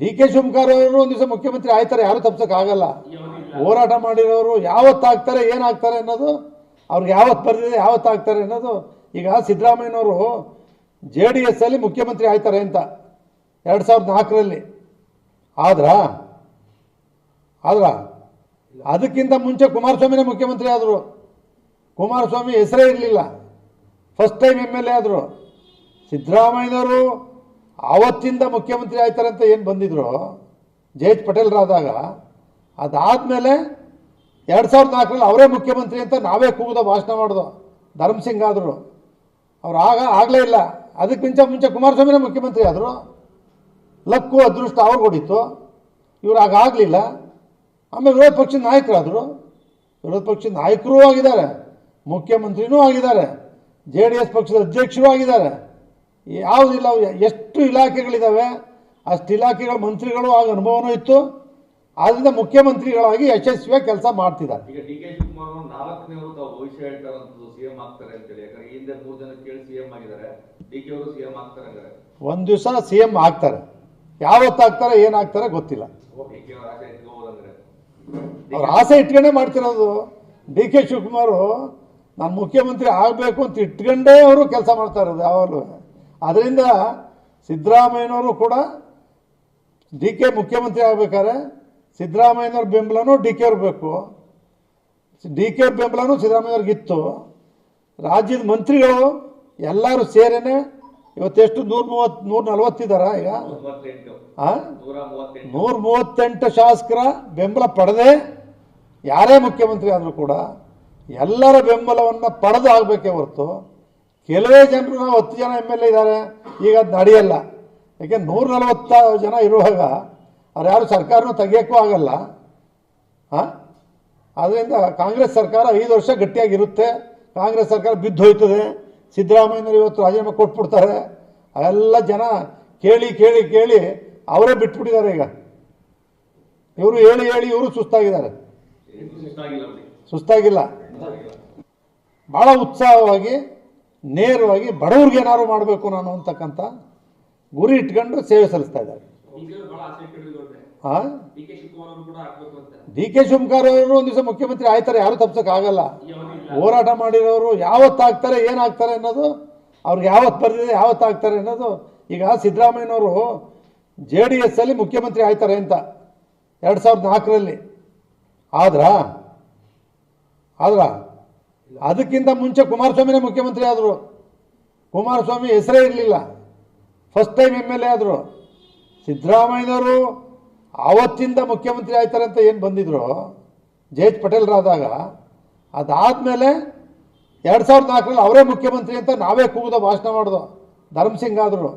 D K Shivakumar ಅವರು ಒಂದು ದಿವಸ ಮುಖ್ಯಮಂತ್ರಿ ಆಯ್ತಾರೆ ಯಾರು ತಪ್ಸಕ್ ಆಗಲ್ಲ. ಯಾವನಿಲ್ಲ ಹೋರಾಟ ಮಾಡಿರೋರು ಯಾವತ್ತಾಗ್ತಾರೆ ಏನಾಗ್ತಾರೆ ಅನ್ನೋದು ಅವ್ರಿಗೆ ಯಾವತ್ತು ಬರ್ದಿದೆ ಯಾವತ್ತಾಗ್ತಾರೆ ಅನ್ನೋದು ಈಗ ಸಿದ್ದರಾಮಯ್ಯನವರು ಜೆ ಡಿ ಎಸ್ ಅಲ್ಲಿ ಮುಖ್ಯಮಂತ್ರಿ ಆಯ್ತಾರೆ ಅಂತ ಎರಡು ಸಾವಿರದ ನಾಲ್ಕರಲ್ಲಿ. ಆದ್ರಾ? ಆದ್ರ? ಅದಕ್ಕಿಂತ ಮುಂಚೆ ಕುಮಾರಸ್ವಾಮಿನೇ ಮುಖ್ಯಮಂತ್ರಿ ಆದರು. ಕುಮಾರಸ್ವಾಮಿ ಹೆಸರೇ ಇರಲಿಲ್ಲ. First time M L A ಆದರು. ಸಿದ್ದರಾಮಯ್ಯನವರು ಆವತ್ತಿಂದ ಮುಖ್ಯಮಂತ್ರಿ ಆಯ್ತಾರಂತ ಏನು ಬಂದಿದ್ರು? ಜೆ ಎಚ್ ಪಟೇಲ್ರಾದಾಗ. ಅದಾದಮೇಲೆ ಎರಡು ಸಾವಿರದ ನಾಲ್ಕರಲ್ಲಿ ಅವರೇ ಮುಖ್ಯಮಂತ್ರಿ ಅಂತ ನಾವೇ ಕೂಗಿದ, ಭಾಷಣ ಮಾಡಿದೋ ಧರ್ಮಸಿಂಗ್ ಆದರು. ಅವ್ರು ಆಗ ಆಗಲೇ ಇಲ್ಲ. ಅದಕ್ಕಿಂತ ಮುಂಚೆ ಕುಮಾರಸ್ವಾಮಿನೇ ಮುಖ್ಯಮಂತ್ರಿ ಆದರು. ಲಕ್ಕು ಅದೃಷ್ಟ ಅವ್ರು ಹೊಡಿತು ಇವ್ರು ಆಗ ಆಗಲಿಲ್ಲ. ಆಮೇಲೆ ವಿರೋಧ ಪಕ್ಷದ ನಾಯಕರಾದರು. ವಿರೋಧ ಪಕ್ಷದ ನಾಯಕರೂ ಆಗಿದ್ದಾರೆ. ಮುಖ್ಯಮಂತ್ರಿನೂ ಆಗಿದ್ದಾರೆ. ಜೆ ಡಿ ಎಸ್ ಪಕ್ಷದ ಅಧ್ಯಕ್ಷರೂ ಆಗಿದ್ದಾರೆ. ಯಾವುದಿಲ್ಲ ಇಲ್ಲ ಎಷ್ಟು ಇಲಾಖೆಗಳಿದ್ದಾವೆ ಅಷ್ಟು ಇಲಾಖೆಗಳ ಮಂತ್ರಿಗಳು ಆಗ ಅನುಭವನೂ ಇತ್ತು. ಆದ್ದರಿಂದ ಮುಖ್ಯಮಂತ್ರಿಗಳಾಗಿ ಯಶಸ್ವಿಯಾಗಿ ಕೆಲಸ ಮಾಡ್ತಿದ್ದಾರೆ. ಈಗ ಡಿ ಕೆ ಶಿವಕುಮಾರ್ ನಾಲ್ಕನೇವರು ತಾವು ಭವಿಷ್ಯ ಹೇಳ್ತಾರಂತದ್ದು ಸಿಎಂ ಆಗ್ತಾರೆ ಅಂತೇಳಿ ಯಾಕಂದ್ರೆ ಈ ಹಿಂದೆ ಮೂರು ಜನ ಕೇಳಿ ಸಿಎಂ ಆಗಿದ್ದಾರೆ. ಡಿ ಕೆ ಅವರು ಸಿಎಂ ಆಗ್ತಾರೆ ಹಂಗಾರೆ. ಒಂದು ದಿವಸ ಸಿ ಎಂ ಆಗ್ತಾರೆ. ಯಾವತ್ತಾಗ್ತಾರೆ ಏನಾಗ್ತಾರೆ ಗೊತ್ತಿಲ್ಲ. ಅವ್ರ ಆಸೆ ಇಟ್ಕೊಂಡೇ ಮಾಡ್ತಿರೋದು. ಡಿ ಕೆ ಶಿವಕುಮಾರು ನಾನು ಮುಖ್ಯಮಂತ್ರಿ ಆಗಬೇಕು ಅಂತ ಇಟ್ಕೊಂಡೇ ಅವರು ಕೆಲಸ ಮಾಡ್ತಾ ಇರೋದು ಯಾವಾಗಲೂ. ಅದರಿಂದ ಸಿದ್ದರಾಮಯ್ಯನವರು ಕೂಡ ಡಿ ಕೆ ಮುಖ್ಯಮಂತ್ರಿ ಆಗಬೇಕಾದ್ರೆ ಸಿದ್ದರಾಮಯ್ಯನವ್ರ ಬೆಂಬಲನೂ ಡಿ ಕೆ ಇರಬೇಕು ಬೇಕು. ಡಿ ಕೆ ಬೆಂಬಲನೂ ಸಿದ್ದರಾಮಯ್ಯವ್ರಿಗಿತ್ತು ರಾಜ್ಯದ ಮಂತ್ರಿಗಳು ಎಲ್ಲರೂ ಸೇರೇನೆ ಇವತ್ತೆಷ್ಟು ನೂರ ಮೂವತ್ತು, ನೂರ ನಲ್ವತ್ತಿದ್ದಾರ ಈಗ? ನೂರ ಮೂವತ್ತೆಂಟು ಶಾಸಕರ ಬೆಂಬಲ ಪಡೆದೆ ಯಾರೇ ಮುಖ್ಯಮಂತ್ರಿ ಆದರೂ ಕೂಡ ಎಲ್ಲರ ಬೆಂಬಲವನ್ನು ಪಡೆದು ಆಗಬೇಕೇ ಹೊರತು ಕೆಲವೇ ಜನರು ನಾವು ಹತ್ತು ಜನ ಎಂ ಎಲ್ ಎ ಇದ್ದಾರೆ ಈಗ ಅದು ನಡೆಯಲ್ಲ. ಯಾಕೆ ನೂರ ನಲವತ್ತ ಜನ ಇರುವಾಗ ಅವ್ರು ಯಾರು ಸರ್ಕಾರನೂ ತೆಗಿಯೋಕ್ಕೂ ಆಗಲ್ಲ. ಹಾಂ ಆದ್ದರಿಂದ ಕಾಂಗ್ರೆಸ್ ಸರ್ಕಾರ ಐದು ವರ್ಷ ಗಟ್ಟಿಯಾಗಿರುತ್ತೆ. ಕಾಂಗ್ರೆಸ್ ಸರ್ಕಾರ ಬಿದ್ದು ಹೋಯ್ತದೆ. ಸಿದ್ದರಾಮಯ್ಯನವರು ಇವತ್ತು ರಾಜೀನಾಮೆ ಕೊಟ್ಬಿಡ್ತಾರೆ. ಎಲ್ಲ ಜನ ಕೇಳಿ ಕೇಳಿ ಕೇಳಿ ಅವರೇ ಬಿಟ್ಬಿಟ್ಟಿದ್ದಾರೆ ಈಗ. ಇವರು ಹೇಳಿ ಹೇಳಿ ಇವರು ಸುಸ್ತಾಗಿದ್ದಾರೆ. ಸುಸ್ತಾಗಿಲ್ಲ ಭಾಳ ಉತ್ಸಾಹವಾಗಿ ನೇರವಾಗಿ ಬಡವ್ರಿಗೆ ಏನಾದ್ರು ಮಾಡಬೇಕು ನಾನು ಅಂತಕ್ಕಂಥ ಗುರಿ ಇಟ್ಕೊಂಡು ಸೇವೆ ಸಲ್ಲಿಸ್ತಾ ಇದ್ದಾರೆ. ಡಿ ಕೆ ಶಿವಕುಮಾರ್ ಅವರು ಒಂದು ದಿವಸ ಮುಖ್ಯಮಂತ್ರಿ ಆಯ್ತಾರೆ, ಯಾರು ತಪ್ಸಕ್ ಆಗಲ್ಲ. ಯಾವನಿಲ್ಲ ಹೋರಾಟ ಮಾಡಿರೋರು ಯಾವತ್ತಾಗ್ತಾರೆ, ಏನಾಗ್ತಾರೆ ಅನ್ನೋದು ಅವ್ರಿಗೆ ಯಾವತ್ತು ಬರ್ದಿದೆ, ಯಾವತ್ತಾಗ್ತಾರೆ ಅನ್ನೋದು ಈಗ ಸಿದ್ದರಾಮಯ್ಯನವರು ಜೆ ಡಿ ಎಸ್ ಅಲ್ಲಿ ಮುಖ್ಯಮಂತ್ರಿ ಆಯ್ತಾರೆ ಅಂತ ಎರಡು ಸಾವಿರದ ನಾಲ್ಕರಲ್ಲಿ. ಆದ್ರಾ? ಆದ್ರ? ಅದಕ್ಕಿಂತ ಮುಂಚೆ ಕುಮಾರಸ್ವಾಮಿನೇ ಮುಖ್ಯಮಂತ್ರಿ ಆದರು. ಕುಮಾರಸ್ವಾಮಿ ಹೆಸರೇ ಇರಲಿಲ್ಲ. First time M L A ಆದರು. ಸಿದ್ದರಾಮಯ್ಯನವರು ಆವತ್ತಿಂದ ಮುಖ್ಯಮಂತ್ರಿ ಆಯ್ತಾರೆ ಅಂತ ಏನು ಬಂದಿದ್ರು? ಜೆ ಎಚ್ ಪಟೇಲ್ರಾದಾಗ ಅದಾದಮೇಲೆ ಎರಡು ಸಾವಿರದ ನಾಲ್ಕರಲ್ಲಿ ಅವರೇ ಮುಖ್ಯಮಂತ್ರಿ ಅಂತ ನಾವೇ ಕೂಗಿದ ಭಾಷಣ ಮಾಡಿದೋ. ಧರ್ಮಸಿಂಗ್ ಆದರು.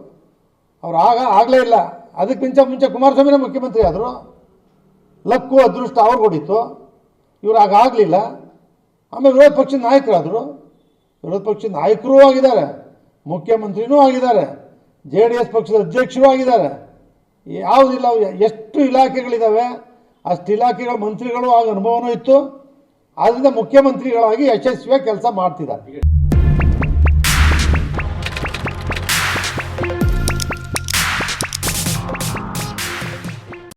ಅವ್ರು ಆಗ ಆಗಲೇ ಇಲ್ಲ. ಅದಕ್ಕಿಂತ ಮುಂಚೆ ಕುಮಾರಸ್ವಾಮಿನೇ ಮುಖ್ಯಮಂತ್ರಿ ಆದರು. ಲಕ್ಕು, ಅದೃಷ್ಟ ಅವ್ರು ಹೊಡಿತು. ಇವ್ರು ಆಗ ಆಗಲಿಲ್ಲ. ಆಮೇಲೆ ವಿರೋಧ ಪಕ್ಷದ ನಾಯಕರಾದರು, ವಿರೋಧ ಪಕ್ಷದ ನಾಯಕರೂ ಆಗಿದ್ದಾರೆ, ಮುಖ್ಯಮಂತ್ರಿನೂ ಆಗಿದ್ದಾರೆ, ಜೆ ಡಿ ಎಸ್ ಪಕ್ಷದ ಅಧ್ಯಕ್ಷರೂ ಆಗಿದ್ದಾರೆ. ಯಾವುದಿಲ್ಲ, ಎಷ್ಟು ಇಲಾಖೆಗಳಿದ್ದಾವೆ ಅಷ್ಟು ಇಲಾಖೆಗಳ ಮಂತ್ರಿಗಳು ಆಗ ಅನುಭವನೂ ಇತ್ತು. ಆದ್ದರಿಂದ ಮುಖ್ಯಮಂತ್ರಿಗಳಾಗಿ ಯಶಸ್ವಿಯಾಗಿ ಕೆಲಸ ಮಾಡ್ತಿದ್ದಾರೆ.